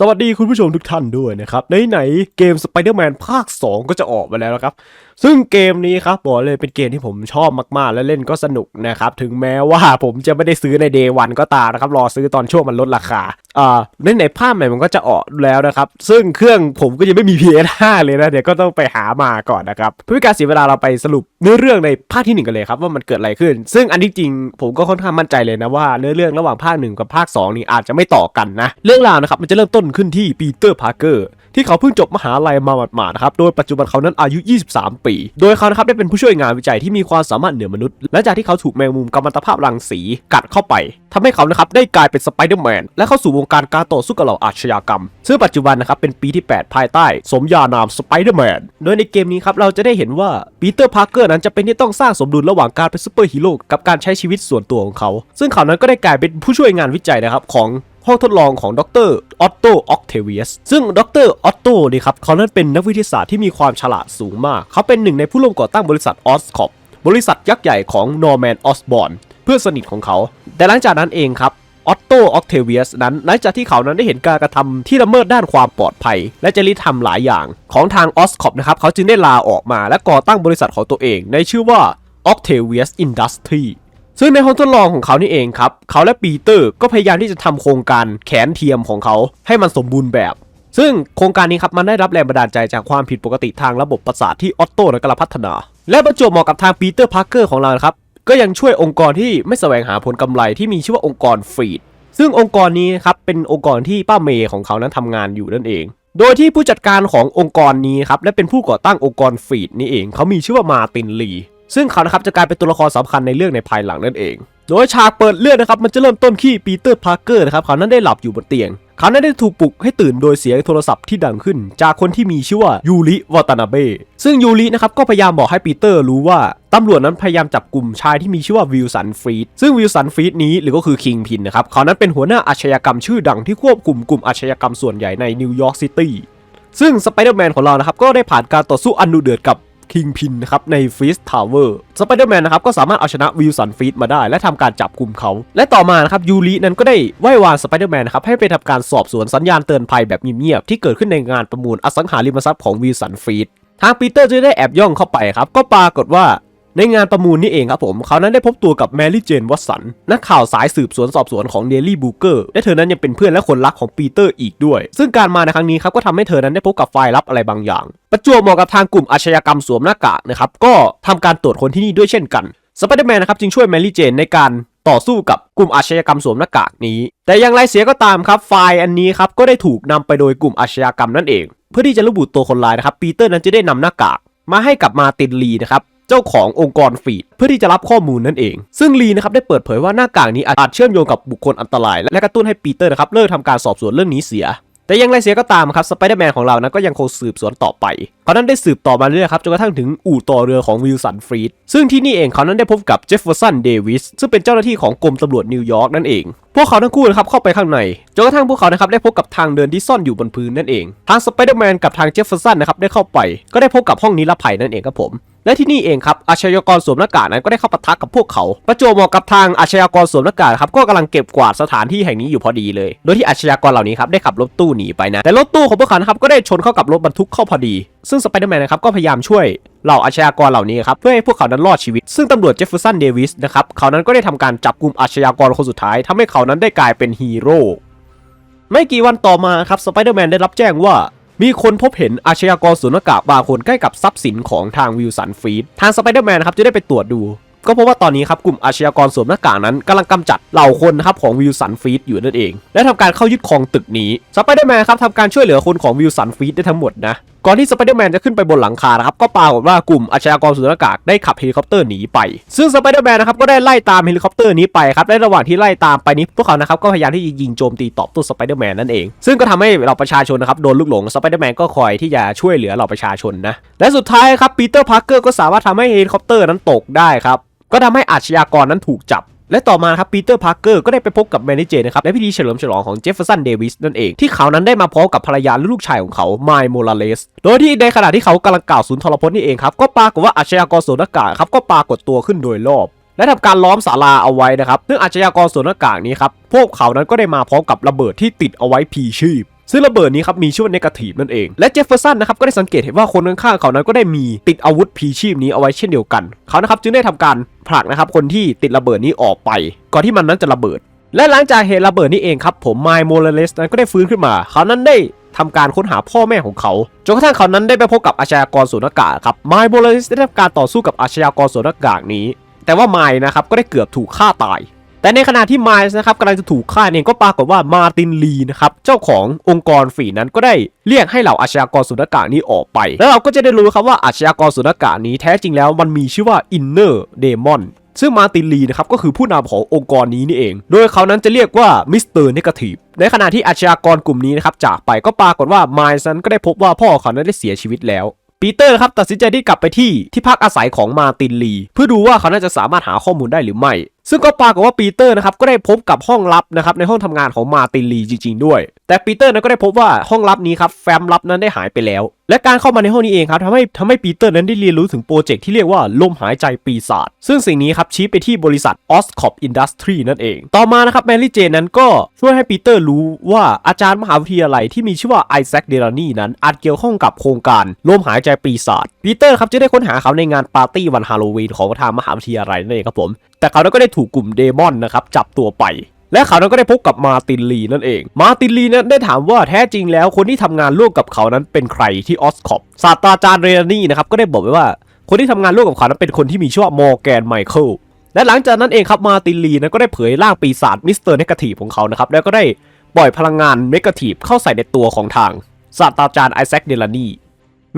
สวัสดีคุณผู้ชมทุกท่านด้วยนะครับ ไหนๆเกม Spider-Man ภาค 2 ก็จะออกมาแล้วนะครับ ซึ่งเกมนี้ครับบอกเลยเป็นเกมที่ผมชอบมากๆ และเล่นก็สนุกนะครับ ถึงแม้ว่าผมจะไม่ได้ซื้อใน Day 1ก็ตามนะครับ รอซื้อตอนช่วงมันลดราคาอ่าในในภาพใหม่มันก็จะออกแล้วนะครับ ซึ่งเครื่องผมก็ยังไม่มี PS5 เลยนะ เดี๋ยวก็ต้องไปหามาก่อนนะครับเพื่อการเสียเวลาเราไปสรุปเนื้อเรื่องในภาคที่หนึ่งกันเลยครับว่ามันเกิดอะไรขึ้น ซึ่งอันที่จริงผมก็ค่อนข้างมั่นใจเลยนะว่าเนื้อเรื่องระหว่างภาคหนึ่งกับภาคสองนี่อาจจะไม่ต่อกันนะ เรื่องราวนะครับมันจะเริ่มต้นขึ้นที่ปีเตอร์พาร์เกอร์ ที่เขาเพิ่งจบมหาลัยมาหมาดๆนะครับ โดยปัจจุบันเขานั้นอายุ 23 ปี โดยเขานะครับได้เป็นผู้ช่วยงานวิจัยที่มีความสามารถเหนือมนุษย์ และจากที่เขาถูกแมงมุมกัมมันตภาพรังสีกัดเข้าไปทำให้เขานะครับได้กลายเป็นสไปเดอร์แมนและเข้าสู่วงการการต่อสู้กับเหล่าอาชญากรรม ซึ่งปัจจุบันนะครับเป็นปีที่ 8 ภายใต้ สมญานามสไปเดอร์แมน โดยในเกมนี้ครับเราจะได้เห็นว่าปีเตอร์พาร์เกอร์นั้นจะเป็นที่ต้องสร้างสมดุลระหว่างการเป็นซูเปอร์ฮีโร่กับการใช้ชีวิตส่วนตัวของเขา ซึ่งเขานั้นก็ได้กลายเป็นผู้ช่วยงานวิจัยนะครับของ ห้องทดลองของดรออตโตออกเทเวียสซึ่งดรออตโตนี่ครับเขานั้นเป็นนักวิทยาศาสตร์ที่มีความฉลาดสูงมาก เขาเป็นหนึ่งในผู้ร่วมก่อตั้งบริษัทออสคอปบริษัทยักษ์ใหญ่ของนอร์แมนออสบอนเพื่อนสนิทของเขา แต่หลังจากนั้นเองครับออตโตออกเทเวียสนั้นหลังจากที่เขานั้นได้เห็นการกระทำที่ละเมิดด้านความปลอดภัย และจริยธรรมหลายอย่าง ของทางออสคอปนะครับเขาจึงได้ลาออกมาและก่อตั้งบริษัทของตัวเอง ในชื่อว่า Octavius Industry ซึ่งในห้องทดลองของเขานี่เองครับ เขาและปีเตอร์ก็พยายามที่จะทำโครงการแขนเทียมของเขาให้มันสมบูรณ์แบบ ซึ่งโครงการนี้ครับมันได้รับแรงบันดาลใจจากความผิดปกติทางระบบประสาทที่ออตโต้นั้กำลังพัฒนา และประจวบเหมาะกับทางปีเตอร์พาร์เกอร์ของเราครับก็ยังช่วยองค์กรที่ไม่แสวงหาผลกำไรที่มีชื่อว่าองค์กรฟรีดซึ่งองค์กรนี้ครับเป็นองค์กรที่ป้าเมย์ของเขานั้นทำงานอยู่นั่นเอง โดยที่ผู้จัดการขององค์กรนี้ครับและเป็นผู้ก่อตั้งองค์กรฟรีดนี้เอง เขามีชื่อว่ามาตินลี ซึ่งเขานะครับจะกลายเป็นตัวละครสำคัญในเรื่องในภายหลังนั่นเอง โดยฉากเปิดเรื่องนะครับมันจะเริ่มต้นที่ปีเตอร์พาร์เกอร์นะครับเขานั้นได้หลับอยู่บนเตียง เขานั้นได้ถูกปลุกให้ตื่นโดยเสียงโทรศัพท์ที่ดังขึ้น จากคนที่มีชื่อว่ายูริวอตานาเบซึ่งยูรินะครับก็พยายามบอกให้ปีเตอร์รู้ว่าตำรวจนั้นพยายามจับกลุ่มชายที่มีชื่อว่าวิลสันฟรีดซึ่งวิลสันฟรีดนี้หรือก็คือคิงพินนะครับเขานั้นเป็นหัวหน้าอาชญากรรมชื่อดังที่ควบคุมกลุ่มอาชญากรรมส่วนใหญ่ในนิวยอร์กซิตี้ซึ่งสไปเดอร์แมนของเรานะครับก็ได้ผ่านการต่อสู้อันดุเดือดกับ คิงพินนะครับในฟีสทาวเวอร์สไปเดอร์แมนนะครับก็สามารถเอาชนะวิลสันฟีดมาได้ และทำการจับกลุ่มเขา และต่อมานะครับยูรินั้นก็ได้ไหว้วานสไปเดอร์แมนนะครับให้ไปทำการสอบสวนสัญญาณเตือนภัยแบบเงียบๆที่เกิดขึ้นในงานประมูลอสังหาริมทรัพย์ของวิลสันฟีดทางปีเตอร์จะได้แอบย่องเข้าไปครับ ก็ปรากฏว่า ในงานประมูลนี่เองครับผม เขานั้นได้พบตัวกับแมรี่เจนวัตสัน นักข่าวสายสืบสวนสอบสวนของเดลี่บูเกอร์ และเธอนั้นยังเป็นเพื่อนและคนรักของปีเตอร์อีกด้วย ซึ่งการมาในครั้งนี้ครับก็ทำให้เธอนั้นได้พบกับไฟล์ลับอะไรบางอย่าง ประจวบเหมาะกับทางกลุ่มอาชญากรรมสวมหน้ากากนะครับ ก็ทำการตรวจคนที่นี่ด้วยเช่นกัน สไปเดอร์แมนนะครับจึงช่วยแมรี่เจนในการต่อสู้กับกลุ่มอาชญากรรมสวมหน้ากากนี้ แต่อย่างไรเสียก็ตามครับ ไฟล์อันนี้ครับก็ได้ถูกนำไปโดยกลุ่มอาชญากรรมนั่นเอง เพื่อที่จะระบุตัวคนร้ายนะครับ ปีเตอร์นั้นจะได้นำหน้ากากมาให้กับมาตินลีนะครับ เจ้าขององค์กรฟีดเพื่อที่จะรับข้อมูลนั่นเอง ซึ่งลีนะครับได้เปิดเผยว่าหน้ากากนี้อาจเชื่อมโยงกับบุคคลอันตราย และกระตุ้นให้ปีเตอร์นะครับเลิกทำการสอบสวนเรื่องนี้เสีย แต่ยังไรเสียก็ตามครับสไปเดอร์แมนของเรานั้นก็ยังคงสืบสวนต่อไปเขานั้นได้สืบต่อมาเรื่อยครับจนกระทั่งถึงอู่ต่อเรือของวิลสันฟรีดซึ่งที่นี่เองเขานั้นได้พบกับเจฟเฟอร์สันเดวิสซึ่งเป็นเจ้าหน้าที่ของกรมตำรวจนิวยอร์กนั่นเองพวกเขาทั้งคู่นะครับเข้าไปข้างในจนกระทั่งพวกเขานะครับได้พบกับทางเดินที่ซ่อนอยู่บนพื้นนั่นเอง ทางสไปเดอร์แมนกับทางเจฟเฟอร์สันนะครับได้เข้าไป ก็ได้พบกับห้องนิรภัยนั่นเองครับผม และที่นี่เองครับอาชญากรสวมหน้ากากนั้นก็ได้เข้าปะทะกับพวกเขา ประจวบเหมาะกับทางอาชญากรสวมหน้ากากครับก็กำลังเก็บกวาดสถานที่แห่งนี้อยู่พอดีเลย โดยที่อาชญากรเหล่านี้ครับได้ขับรถตู้หนีไปนะ แต่รถตู้ของพวกเขาครับก็ได้ชนเข้ากับรถบรรทุกเข้าพอดี ซึ่งสไปเดอร์แมนนะครับก็พยายามช่วยเหล่าอาชญากรเหล่านี้ครับเพื่อให้พวกเขานั้นรอดชีวิต ซึ่งตำรวจเจฟฟอร์สันเดวิสนะครับเขานั้นก็ได้ทำการจับกลุ่มอาชญากรคนสุดท้ายทำให้เขานั้นได้กลายเป็นฮีโร่ไม่กี่วันต่อมาครับสไปเดอร์แมนได้รับแจ้งว่า มีคนพบเห็นอาชญากรสวมหน้ากากบางคนใกล้กับทรัพย์สินของทางวิลสันฟรีดทางสไปเดอร์แมนครับจะได้ไปตรวจดู ก็เพราะว่าตอนนี้ครับกลุ่มอาชญากรสวมหน้ากากนั้นกำลังกำจัดเหล่าคนนะครับของวิลสันฟรีดอยู่นั่นเอง และทำการเข้ายึดครองตึกนี้สไปเดอร์แมนครับทำการช่วยเหลือคนของวิลสันฟรีดได้ทั้งหมดนะ ก่อนที่สไปเดอร์แมนจะขึ้นไปบนหลังคานะครับก็ปรากฏว่ากลุ่มอาชญากรสวมหน้ากากได้ขับเฮลิคอปเตอร์หนีไป ซึ่งสไปเดอร์แมนนะครับก็ได้ไล่ตามเฮลิคอปเตอร์นี้ไปครับและระหว่างที่ไล่ตามไปนี้พวกเขานะครับก็พยายามที่จะยิงโจมตีตอบโต้สไปเดอร์แมนนั่นเอง ซึ่งก็ทำให้เราประชาชนนะครับโดนลูกหลงสไปเดอร์แมนก็คอยที่จะช่วยเหลือเราประชาชนนะและสุดท้ายครับปีเตอร์พาร์เกอร์ก็สามารถทำให้เฮลิคอปเตอร์นั้นตกได้ครับก็ทำให้อาชญากรนั้นถูกจับ และต่อมาครับปีเตอร์พาร์เกอร์ก็ได้ไปพบกับแมนนี่เจนะครับในพิธีเฉลิมฉลองของเจฟเฟอร์สันเดวิสนั่นเองที่เขานั้นได้มาพร้อมกับภรรยาและลูกชายของเขาไมล์โมราเลสโดยที่ในขณะที่เขากำลังกล่าวสุนทรพจน์นี่เองครับก็ปรากฏว่าอาชญากรสวมหน้ากาครับก็ปรากฏตัวขึ้นโดยรอบและทำการล้อมศาลาเอาไว้นะครับซึ่งอาชญากรสวมหน้ากานี้ครับพวกเขานั้นก็ได้มาพร้อมกับระเบิดที่ติดเอาไว้พีชีพ ซึ่งระเบิดนี้ครับมีชื่อว่าเนกาทีฟนั่นเอง และเจฟเฟอร์สันนะครับก็ได้สังเกตเห็นว่าคนข้างๆเขานั้นก็ได้มีติดอาวุธพีชีพนี้เอาไว้เช่นเดียวกัน เขานะครับจึงได้ทำการผลักนะครับคนที่ติดระเบิดนี้ออกไป ก่อนที่มันนั้นจะระเบิด และหลังจากเหตุระเบิดนี้เองครับผมไมล์โมเลเลสนั้นก็ได้ฟื้นขึ้นมา เขานั้นได้ทำการค้นหาพ่อแม่ของเขาจนกระทั่งเขานั้นได้ไปพบกับอาชญากรสูนากาครับไมล์โมเลเลสได้ทำการต่อสู้กับอาชญากรสูนากาศนี้ แต่ว่าไมล์นะครับก็ได้เกือบถูกฆ่าตาย แต่ในขณะที่ไมล์นะครับกำลังจะถูกฆ่าเองก็ปรากฏว่ามาตินลีนะครับเจ้าขององค์กรฝีนั้นก็ได้เรียกให้เหล่าอาชญากรสุนากานี้ออกไป แล้วเราก็จะได้รู้ครับว่าอาชญากรสุนากานี้แท้จริงแล้วมันมีชื่อว่าอินเนอร์เดมอนซึ่งมาตินลีนะครับก็คือผู้นำขององค์กรนี้นี่เอง โดยเขานั้นจะเรียกว่ามิสเตอร์เนกาทีฟในขณะที่อาชญากรกลุ่มนี้นะครับจากไปก็ปรากฏว่าไมล์นั้นก็ได้พบว่าพ่อเขานั้นได้เสียชีวิตแล้วปีเตอร์นะครับตัดสินใจที่กลับไปที่ที่พักอาศัยของมาตินลี เพื่อดูว่าเขาน่าจะสามารถหาข้อมูลได้หรือไม่ ซึ่งก็ปรากฏว่าปีเตอร์นะครับก็ได้พบกับห้องลับนะครับในห้องทำงานของมาตินลีจริงๆด้วย แต่ปีเตอร์นั้นก็ได้พบว่าห้องลับนี้ครับแฟ้มลับนั้นได้หายไปแล้ว และการเข้ามาในห้องนี้เองครับทำให้ทำให้ปีเตอร์นั้นได้เรียนรู้ถึงโปรเจกต์ที่เรียกว่าลมหายใจปีศาจซึ่งสิ่งนี้ครับชี้ไปที่บริษัท Oscorp Industry นั่นเอง ต่อมานะครับแมรี่เจนนั้นก็ช่วยให้ปีเตอร์รู้ว่าอาจารย์มหาวิทยาลัยที่มีชื่อว่าไอแซคเดลานีนั้นอาจเกี่ยวข้องกับโครงการลมหายใจปีศาจปีเตอร์ครับจะได้ค้นหาเขาในงานปาร์ตี้วันฮาโลวีนของทางมหาวิทยาลัยนั่นเองครับผม แต่เขานั้นก็ได้ถูกกลุ่มเดมอนนะครับจับตัวไป และเขานั้นก็ได้พบกับมาตินลีนั่นเอง มาตินลีนั้นได้ถามว่าแท้จริงแล้วคนที่ทำงานร่วมกับเขานั้นเป็นใครที่ออสคอปศาสตราจารย์เรนนี่นะครับก็ได้บอกไว้ว่า คนที่ทำงานร่วมกับเขานั้นเป็นคนที่มีชื่อว่ามอร์แกนไมเคิลและหลังจากนั้นเองครับมาตินลีนั้นก็ได้เผยร่างปีศาจมิสเตอร์เนกาทีฟของเขานะครับแล้วก็ได้ปล่อยพลังงานเนกาทีฟเข้าใส่ในตัวของทางศาสตราจารย์ไอแซคเดลานี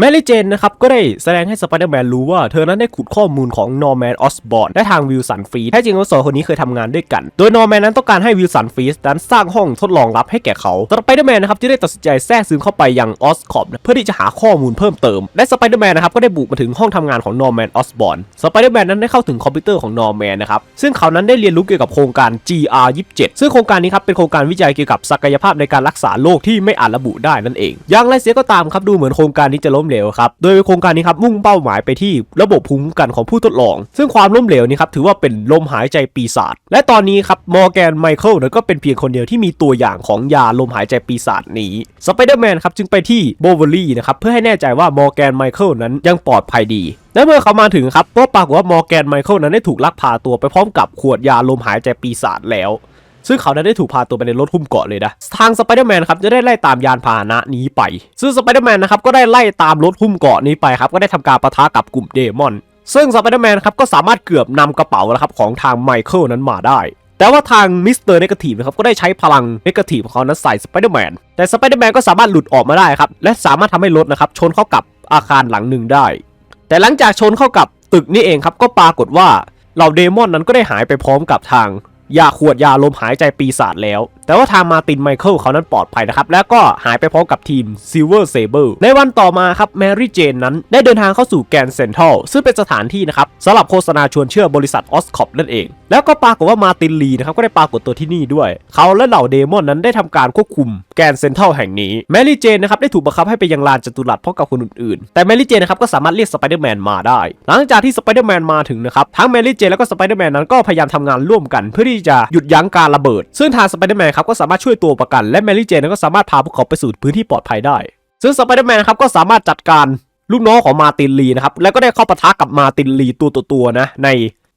แมรี่เจนนะครับก็ได้แสดงให้สไปเดอร์แมนรู้ว่าเธอนั้นได้ขุดข้อมูลของนอร์แมนออสบอร์นและทางวิลสันฟรีแท้จริงแล้วสองคนนี้เคยทำงานด้วยกัน โดยนอร์แมนนั้นต้องการให้วิลสันฟรีนั้นสร้างห้องทดลองลับให้แก่เขาสไปเดอร์แมนนะครับจึงได้ตัดสินใจแทรกซึมเข้าไปยังออสคอปเพื่อที่จะหาข้อมูลเพิ่มเติม และสไปเดอร์แมนนะครับก็ได้บุกมาถึงห้องทำงานของนอร์แมนออสบอร์นสไปเดอร์แมนนั้นได้เข้าถึงคอมพิวเตอร์ของนอร์แมนนะครับซึ่งเขานั้นได้เรียนรู้เกี่ยวกับโครงการ GR27 ซึ่งโครงการนี้ครับเป็นโครงการวิจัยเกี่ยวกับศักยภาพในการรักษาโรคที่ไม่อาจระบุได้นั่นเองอย่างไรเสียก็ตามครับดูเหมือนโครงการนี้จะล้มเหลวครับ โดยโครงการนี้ครับมุ่งเป้าหมายไปที่ระบบภูมิคุ้มกันของผู้ทดลอง ซึ่งความล้มเหลวนี้ครับถือว่าเป็นลมหายใจปีศาจ และตอนนี้ครับมอร์แกนไมเคิลนั้นก็เป็นเพียงคนเดียวที่มีตัวอย่างของยาลมหายใจปีศาจนี้ สไปเดอร์แมนครับจึงไปที่โบเวอรี่นะครับเพื่อให้แน่ใจว่ามอร์แกนไมเคิลนั้นยังปลอดภัยดีและเมื่อเขามาถึงครับก็ปรากฏว่ามอร์แกนไมเคิลนั้นได้ถูกลักพาตัวไปพร้อมกับขวดยาลมหายใจปีศาจแล้ว ซึ่งเขานั้นได้ถูกพาตัวไปในรถหุ้มเกาะเลยนะ ทางสไปเดอร์แมนครับจะได้ไล่ตามยานพาหนะนี้ไป ซึ่งสไปเดอร์แมนนะครับก็ได้ไล่ตามรถหุ้มเกาะนี้ไปครับก็ได้ทำการประทะกับกลุ่มเดมอน ซึ่งสไปเดอร์แมนครับก็สามารถเกือบนำกระเป๋านะครับของทางไมเคิลนั้นมาได้ แต่ว่าทางมิสเตอร์เนกาทีฟนะครับก็ได้ใช้พลังเนกาทีฟของเขานั้นใส่สไปเดอร์แมน แต่สไปเดอร์แมนก็สามารถหลุดออกมาได้ครับและสามารถทำให้รถนะครับชนเข้ากับอาคารหลังหนึ่งได้ แต่หลังจากชนเข้ากับตึกนี่เองครับก็ปรากฏว่าเหล่าเดมอนนั้นก็ได้หายไปพร้อมกับทาง ยาขวดยาลมหายใจปีศาจแล้ว แต่ว่าทางมาตินไมเคิลเขานั้นปลอดภัยนะครับ แล้วก็หายไปพร้อมกับทีม Silver Saber ในวันต่อมาครับแมรี่เจนนั้นได้เดินทางเข้าสู่แกนเซนทรัลซึ่งเป็นสถานที่นะครับสำหรับโฆษณาชวนเชื่อบริษัทออสคอปนั่นเอง แล้วก็ปรากฏว่ามาตินลีนะครับก็ได้ปรากฏตัวที่นี่ด้วย เขาและเหล่าเดมอนนั้นได้ทำการควบคุมแกนเซนทรัลแห่งนี้แมรี่เจนนะครับได้ถูกบังคับให้ไปยังลานจตุรัสพร้อมกับคนอื่นๆ แต่แมรี่เจนนะครับก็สามารถเรียกสไปเดอร์แมนมาได้ หลังจากที่สไปเดอร์แมนมาถึงนะครับทั้งแมรี่เจนแล้วก็สไปเดอร์แมนนั้นก็พยายามทำงานร่วมกัน เพื่อที่จะหยุดยั้งการระเบิด ซึ่งทางสไปเดอร์แมนครับก็สามารถช่วยตัวประกัน และแมรี่เจนก็สามารถพาพวกเขาไปสู่พื้นที่ปลอดภัยได้ ซึ่งสไปเดอร์แมนครับก็สามารถจัดการลูกน้องของมาตินลีนะครับแล้วก็ได้เข้าปะทะกับมาตินลีตัวต่อตัวนะใน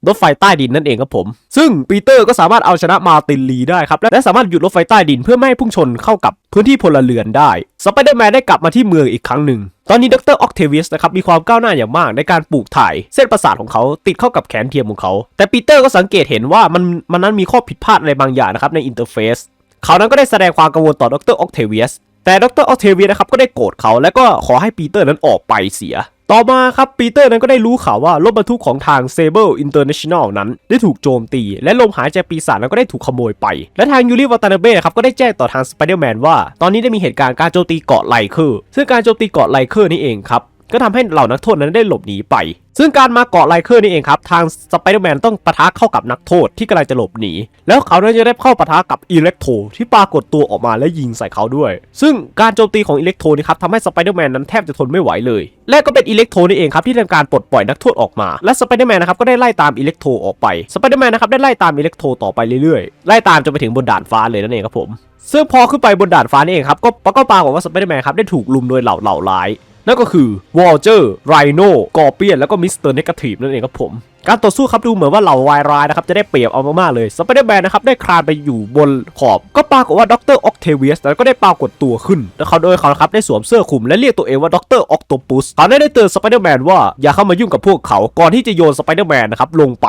รถไฟใต้ดินนั่นเองครับผม ซึ่งปีเตอร์ก็สามารถเอาชนะมาตินลีได้ครับ และสามารถหยุดรถไฟใต้ดินเพื่อไม่ให้พุ่งชนเข้ากับพื้นที่พลเรือนได้สไปเดอร์แมนได้กลับมาที่เมืองอีกครั้งหนึ่ง ตอนนี้ดรออกเทวียสนะครับมีความก้าวหน้าอย่างมากในการปลูกถ่าย เส้นประสาทของเขาติดเข้ากับแขนเทียมของเขา แต่ปีเตอร์ก็สังเกตเห็นว่ามันมันนั้นมีข้อผิดพลาดอะไรบางอย่างนะครับในอินเทอร์เฟซเขานั้นก็ได้แสดงความกังวลต่อดรออกเทวียสแต่ดรออกเทวียสนะครับก็ได้โกรธเขาและก็ขอให้ปีเตอร์นั้นออกไปเสีย ต่อมาครับปีเตอร์นั้นก็ได้รู้ข่าวว่ารถบรรทุกของทาง Sable International นั้น ได้ถูกโจมตี และลมหายใจปีศาจนั้นก็ได้ถูกขโมยไป และทางยูริวัตานาเบ้ครับก็ได้แจ้งต่อทางสไปเดอร์แมนว่า ตอนนี้ได้มีเหตุการณ์การโจมตีเกาะไลเคอร์ซึ่งการโจมตีเกาะไลเคอร์นี่เองครับ ก็ทำให้เหล่านักโทษนั้นได้หลบหนีไป ซึ่งการมาเกาะไลเคอร์นี่เองครับ ทางสไปเดอร์แมนต้องปะทะเข้ากับนักโทษที่กำลังจะหลบหนี แล้วเขานั้นจะได้เข้าปะทะกับอิเล็กโทรที่ปรากฏตัวออกมาและยิงใส่เขาด้วย ซึ่งการโจมตีของอิเล็กโทรนี่ครับทำให้สไปเดอร์แมนนั้นแทบจะทนไม่ไหวเลย และก็เป็นอิเล็กโทรนี่เองครับที่ทำการปลดปล่อยนักโทษออกมา และสไปเดอร์แมนนะครับก็ได้ไล่ตามอิเล็กโทรออกไป สไปเดอร์แมนนะครับได้ไล่ตามอิเล็กโทรต่อไปเรื่อยๆ ไล่ตามจนไปถึงบนด่านฟ้าเลยนั่นเองครับผมซึ่งพอขึ้นไปบนดาดฟ้านี่เองครับ ก็ก็ปรากฏว่าสไปเดอร์แมนครับได้ถูกลุมโดยเหล่าเหล่าร้าย นั่นก็คือวอลเจอร์ไรโนกอร์เปียนแล้วก็มิสเตอร์เนกาทีฟนั่นเองครับผม การต่อสู้ครับดูเหมือนว่าเหล่าวายร้ายนะครับจะได้เปรียบเอามากๆเลยสไปเดอร์แมนนะครับได้คลานไปอยู่บนขอบ ก็ปรากฏว่าด็อกเตอร์ออกเทเวียสนั้นก็ได้ปรากฏตัวขึ้น แล้วเขาโดยเขาครับได้สวมเสื้อคลุมและเรียกตัวเองว่าด็อกเตอร์ออกโตปุสเขาได้เตือนสไปเดอร์แมนว่าอย่าเข้ามายุ่งกับพวกเขาก่อนที่จะโยนสไปเดอร์แมนนะครับลงไป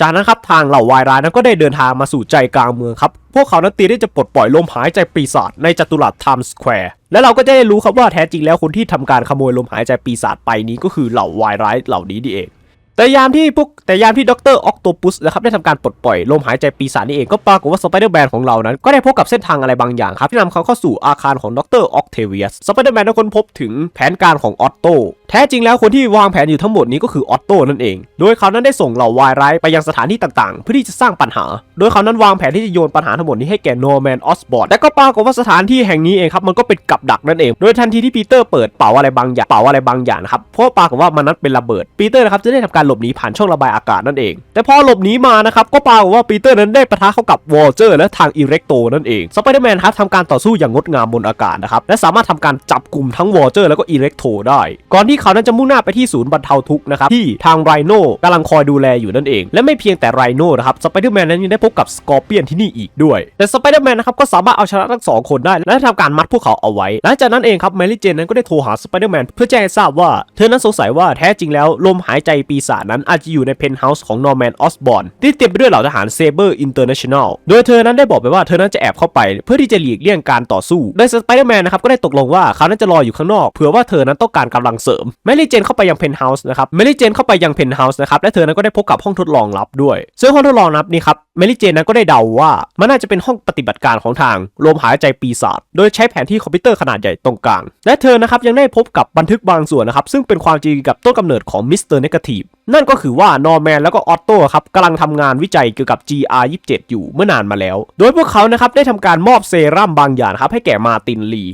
จากนั้นครับทางเหล่าวายร้ายนั้นก็ได้เดินทางมาสู่ใจกลางเมืองครับ พวกเขานั้นเตรียมที่จะปลดปล่อยลมหายใจปีศาจในจัตุรัสไทม์สแควร์และเราก็จะได้รู้ครับว่าแท้จริงแล้วคนที่ทำการขโมยลมหายใจปีศาจไปนี้ก็คือเหล่าวายร้ายเหล่านี้ดีเอง แต่ยามที่พวกแต่ยามที่ดรออกโตปุสนะครับได้ทำการปลดปล่อยลมหายใจปีศาจนี่เองก็ปรากฏว่าสไปเดอร์แมนของเรานั้น ก็ได้พบกับเส้นทางอะไรบางอย่างครับที่นำเขาเข้าสู่อาคารของดรออกเทเวียสสไปเดอร์แมนได้ค้นพบถึงแผนการของออตโตแท้จริงแล้วคนที่วางแผนอยู่ทั้งหมดนี้ก็คือออตโตนั่นเอง โดยเขานั้นได้ส่งเหล่าวายร้ายไปยังสถานที่ต่างๆ เพื่อที่จะสร้างปัญหา โดยเขานั้นวางแผนที่จะโยนปัญหาทั้งหมดนี้ให้แก่โนแมนออสบอร์ดและก็ปรากฏว่าสถานที่แห่งนี้เองครับมันก็เป็นกับดักนั่นเอง โดยทันทีที่ปีเตอร์เปิดเป๋าอะไรบางอย่างเป๋าอะไรบางอย่างนะครับเพราะปรากฏว่ามันนั้นเป็นระเบิดปีเตอร์นะครับจะได้ทำการหลบหนีผ่านช่องระบายอากาศนั่นเอง แต่พอหลบหนีมานะครับก็ปรากฏว่าปีเตอร์นั้นได้ปะทะเข้ากับวอลเจอร์และทางอิเล็กโตนั่นเองสไปเดอร์แมนครับทำการต่อสู้อย่างงดงามบนอากาศนะครับและสามารถทำการจับกลุ่มทั้งวอลเจอร์แล้วก็อิเล็กโตได้ ก่อนที่เขานั้นจะมุ่งหน้าไปที่ศูนย์บรรเทาทุกข์นะครับที่ทางไรโน่กำลังคอยดูแลอยู่นั่นเอง และไม่เพียงแต่ไรโน่นะครับสไปเดอร์แมนนั้นยังได้พบกับสกอร์เปียนที่นี่อีกด้วย แต่สไปเดอร์แมนนะครับก็สามารถเอาชนะทั้งสองคนได้ และทำการมัดพวกเขาเอาไว้หลังจากนั้นเองครับแมรี่เจนนั้นก็ได้โทรหาสไปเดอร์แมนเพื่อแจ้งให้ทราบว่าเธอนั้นสงสัยว่าแท้จริงแล้วลมหายใจปีศาจนั้นอาจจะอยู่ในเพนท์เฮาส์ของนอร์แมนออสบอร์นที่เต็มไปด้วยเหล่าทหารเซเบอร์อินเตอร์เนชั่นแนลโดยเธอนั้นได้บอกไปว่าเธอนั้นจะแอบเข้าไปเพื่อที่จะหลีกเลี่ยงการต่อสู้โดยสไปเดอร์แมนนะครับก็ได้ตกลงว่าเขานั้นจะรออยู่ข้างนอกเผื่อว่าเธอนั้นต้องการกำลังเสริมแมรี่เจนเข้าไปยังเพนท์เฮาส์นะครับแมรี่เจนเข้าไปยังเพนท์เฮาส์นะครับและเธอนั้นก็ได้พบกับห้องทดลองลับด้วยซึ่งห้องทดลองลับนี้ครับแมรี่เจนนั้นก็ได้เดาว่ามันน่าจะเป็นห้องปฏิบัติการของทางลมหายใจปีศาจโดยใช้แผนที่คอมพิวเตอร์ขนาดใหญ่ตรงกลางและเธอนะครับยังได้พบกับบันทึกบางส่วนนะครับซึ่งเป็นความจริงกับต้นกำเนิดของมิสเตอร์เนกาทีฟนั่นก็คือว่านอร์แมนแล้วก็ออตโต้ครับกำลังทำงานวิจัยเกี่ยวกับ GR27 อยู่เมื่อนานมาแล้ว โดยพวกเขานะครับได้ทำการมอบเซรั่มบางอย่างครับให้แก่มาตินลี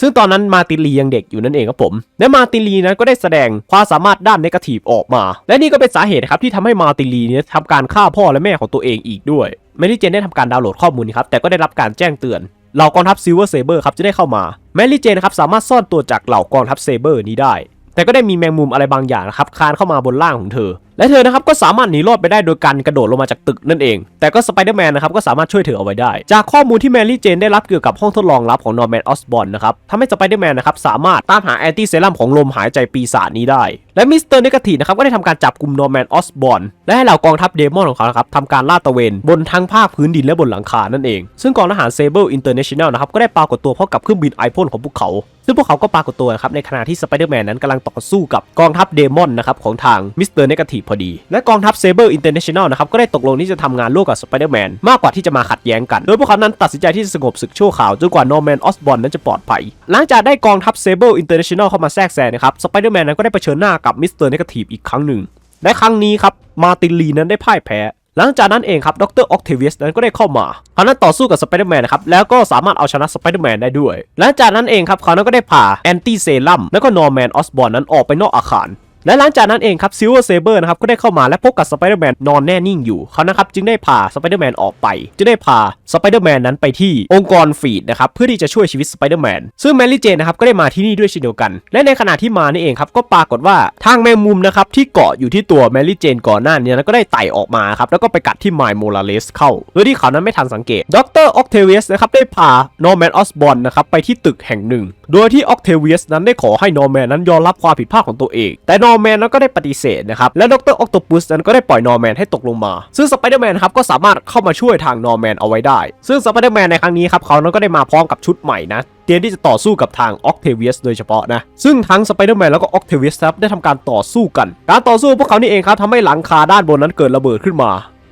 ซึ่งตอนนั้นมาตินลียังเด็กอยู่นั่นเองครับผม และมาตินลีนั้นก็ได้แสดงความสามารถด้านเนกาทีฟออกมา และนี่ก็เป็นสาเหตุครับที่ทำให้มาตินลีเนี่ยทำการฆ่าพ่อและแม่ของตัวเองอีกด้วยแมรี่เจนได้ทำการดาวน์โหลดข้อมูลครับแต่ก็ได้รับการแจ้งเตือนเหล่ากองทัพซิลเวอร์เซเบอร์ครับจะได้เข้ามาแมรี่เจนครับสามารถซ่อนตัวจากเหล่ากองทัพเซเบอร์นี้ได้ แต่ก็ได้มีแมงมุมอะไรบางอย่างนะครับคานเข้ามาบนล่างของเธอและเธอนะครับก็สามารถหนีรอดไปได้โดยการกระโดดลงมาจากตึกนั่นเอง แต่ก็สไปเดอร์แมนนะครับก็สามารถช่วยเธอเอาไว้ได้ จากข้อมูลที่แมรี่เจนได้รับเกี่ยวกับห้องทดลองลับของนอร์แมนออสบอนนะครับทำให้สไปเดอร์แมนนะครับสามารถตามหาแอนตี้เซรั่มของลมหายใจปีศาจนี้ได้ และมิสเตอร์เนกาทีนะครับก็ได้ทำการจับกลุ่มนอร์แมนออสบอนและให้เหล่ากองทัพเดมอนของเขานะครับทำการลาดตระเวนบนทั้งภาคพื้นดินและบนหลังคานั่นเอง ซึ่งกองทหารเซเบอร์อินเตอร์เนชั่นแนลนะครับก็ได้ปรากฏตัวพร้อมกับเครื่องบินไอพ่นของพวกเขาซึ่งพวกเขาก็ปรากฏตัวครับในขณะที่สไปเดอร์แมนนั้นกำลังต่อสู้กับกองทัพเดมอนนะครับของทางมิสเตอร์เนกาทีพอดี และกองทัพเซเบอร์อินเตอร์เนชั่นแนลนะครับก็ได้ตกลงที่จะทำงานร่วมกับสไปเดอร์แมนมากกว่าที่จะมาขัดแย้งกัน โดยพวกเขานั้นตัดสินใจที่จะสงบศึกชั่วคราวจนกว่าโนแมนออสบอนนั้นจะปลอดภัย หลังจากได้กองทัพเซเบอร์อินเตอร์เนชั่นแนลเข้ามาแทรกแซงนะครับสไปเดอร์แมนนั้นก็ได้เผชิญหน้ากับมิสเตอร์เนกาทีฟอีกครั้งหนึ่งและครั้งนี้ครับมาตินลีนั้นได้พ่ายแพ้หลังจากนั้นเองครับ ดรออกเทเวียสนั้นก็ได้เข้ามาเขานั้นต่อสู้กับสไปเดอร์แมนนะครับ แล้วก็สามารถเอาชนะสไปเดอร์แมนได้ด้วย หลังจากนั้นเองครับ เขานั้นก็ได้พาแอนตี้เซรัมแล้วก็นอร์แมนออสบอนนั้นออกไปนอกอาคาร และหลังจากนั้นเองครับซิลเวอร์เซเบอร์นะครับก็ได้เข้ามาและพบกับสไปเดอร์แมนนอนแน่นิ่งอยู่เขานะครับจึงได้พาสไปเดอร์แมนออกไปจึงได้พาสไปเดอร์แมนนั้นไปที่องค์กรฟีดนะครับเพื่อที่จะช่วยชีวิตสไปเดอร์แมนซึ่งแมรี่เจนนะครับก็ได้มาที่นี่ด้วยเช่นเดียวกัน และในขณะที่มานี่เองครับก็ปรากฏว่าทางแมงมุมนะครับที่เกาะอยู่ที่ตัวแมรี่เจนก่อนหน้านี้นะก็ได้ไต่ออกมาครับแล้วก็ไปกัดที่ไมล์โมลาเลสเข้าโดยที่เขานั้นไม่ทันสังเกตดรออกเทเวียสนะครับได้พานอร์แมนออสบอนนะครับไปที่ตึกแห่งหนึ่ง โดยที่ออกเทเวียสนั้นได้ขอให้นอร์แมนนั้นยอมรับความผิดพลาดของตัวเองแต่นอร์แมนนั้นก็ได้ปฏิเสธนะครับ และดรออกโตปุสนั้นก็ได้ปล่อยนอร์แมนให้ตกลงมา ซึ่งสไปเดอร์แมนครับก็สามารถเข้ามาช่วยทางนอร์แมนเอาไว้ได้ ซึ่งสไปเดอร์แมนในครั้งนี้ครับเขานั้นก็ได้มาพร้อมกับชุดใหม่นะเตรียมที่จะต่อสู้กับทางออกเทเวียสโดยเฉพาะนะ ซึ่งทั้งสไปเดอร์แมนแล้วก็ออกเทเวียสครับได้ทำการต่อสู้กัน การต่อสู้พวกเขานี่เองครับทำให้หลังคาด้านบนนั้นเกิดระเบิดขึ้นมา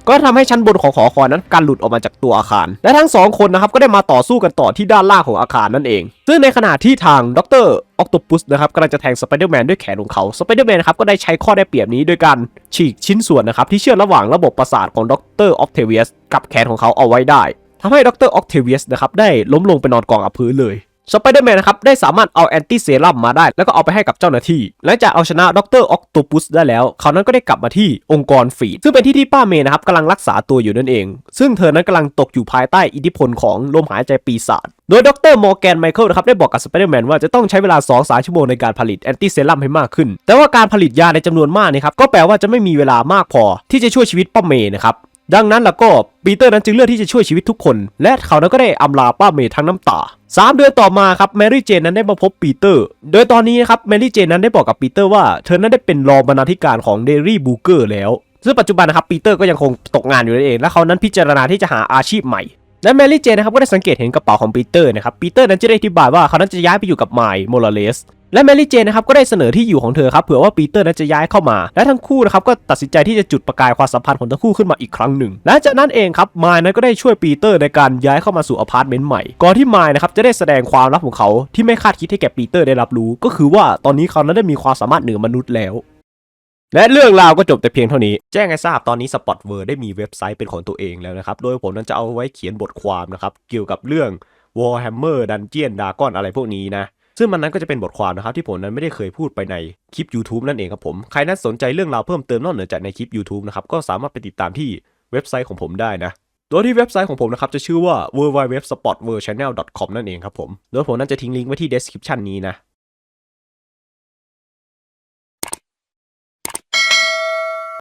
ก็ทำให้ชั้นบนของหอคอยนั้นการหลุดออกมาจากตัวอาคาร และทั้งสองคนนะครับก็ได้มาต่อสู้กันต่อที่ด้านล่างของอาคารนั่นเอง ซึ่งในขณะที่ทางดรออกโตปุสนะครับกำลังจะแทงสไปเดอร์แมนด้วยแขนของเขาสไปเดอร์แมนนะครับก็ได้ใช้ข้อได้เปรียบนี้โดยการฉีกชิ้นส่วนนะครับที่เชื่อมระหว่างระบบประสาทของดรออกเทเวียสกับแขนของเขาเอาไว้ได้ทำให้ดรออกเทเวียสนะครับได้ล้มลงไปนอนกองกับพื้นเลย สไปเดอร์แมนนะครับได้สามารถเอาแอนตี้เซรั่มมาได้ แล้วก็เอาไปให้กับเจ้าหน้าที่หลังจากเอาชนะดรออกโตปุสได้แล้วเขานั้นก็ได้กลับมาที่องค์กรฟีดซึ่งเป็นที่ที่ป้าเมย์นะครับกำลังรักษาตัวอยู่นั่นเอง ซึ่งเธอนั้นกำลังตกอยู่ภายใต้อิทธิพลของลมหายใจปีศาจโดยดรมอร์แกนไมเคิลนะครับได้บอกกับสไปเดอร์แมนว่าจะต้องใช้เวลา2 3ชั่วโมงในการผลิตแอนตี้เซรั่มให้มากขึ้น แต่ว่าการผลิตยาในจำนวนมากนะครับก็แปลว่าจะไม่มีเวลามากพอ ที่จะช่วยชีวิตป้าเมย์นะครับ ดังนั้นแล้วก็ปีเตอร์นั้นจึงเลือกที่จะช่วยชีวิตทุกคน และเขานั้นก็ได้อำลาป้าเมย์ทั้งน้ำตา 3 เดือนต่อมาครับแมรี่เจนนั้นได้มาพบปีเตอร์ โดยตอนนี้นะครับแมรี่เจนนั้นได้บอกกับปีเตอร์ว่าเธอนั้นได้เป็นรองบรรณาธิการของเดลี่บูเกอร์แล้ว ซึ่งปัจจุบันนะครับปีเตอร์ก็ยังคงตกงานอยู่นั่นเอง และเขานั้นพิจารณาที่จะหาอาชีพใหม่ และแมรี่เจนนะครับก็ได้สังเกตเห็นกระเป๋าของปีเตอร์นะครับปีเตอร์นั้นจะได้อธิบายว่าเขานั้นจะย้ายไปอยู่กับไมล์โมราเลสและแมรี่เจนนะครับก็ได้เสนอที่อยู่ของเธอครับเผื่อว่าปีเตอร์นั้นจะย้ายเข้ามา และทั้งคู่นะครับก็ตัดสินใจที่จะจุดประกายความสัมพันธ์ของทั้งคู่ขึ้นมาอีกครั้งหนึ่งและจากนั้นเองครับไมล์นั้นก็ได้ช่วยปีเตอร์ในการย้ายเข้ามาสู่อพาร์ตเมนต์ใหม่ก่อนที่ไมล์นะครับจะได้แสดงความลับของเขาที่ไม่คาดคิดให้แก่ปีเตอร์ได้รับรู้ ก็คือว่าตอนนี้เขานั้นได้มีความสามารถเหนือมนุษย์แล้ว และเรื่องราวก็จบแต่เพียงเท่านี้ แจ้งให้ทราบตอนนี้สปอตเวอร์ได้มีเว็บไซต์เป็นของตัวเองแล้วนะครับ โดยผมนั้นจะเอาไว้เขียนบทความนะครับ เกี่ยวกับเรื่อง Warhammer Dungeon Dragon อะไรพวกนี้นะซึ่งมันนั้นก็จะเป็นบทความนะครับที่ผมนั้นไม่ได้เคยพูดไปในคลิป YouTube นั่นเองครับผม ใครนั้นสนใจเรื่องราวเพิ่มเติมนอกเหนือจากในคลิป YouTube นะครับก็สามารถไปติดตามที่เว็บไซต์ของผมได้นะโดยที่เว็บไซต์ของผมนะครับจะชื่อว่า w w w s p o t w o r l d c h a n n e l c o m นั่นเองครับผมโดยผมนั้นจะทิ้งลิงก์ไว้ที่ description นี้นะ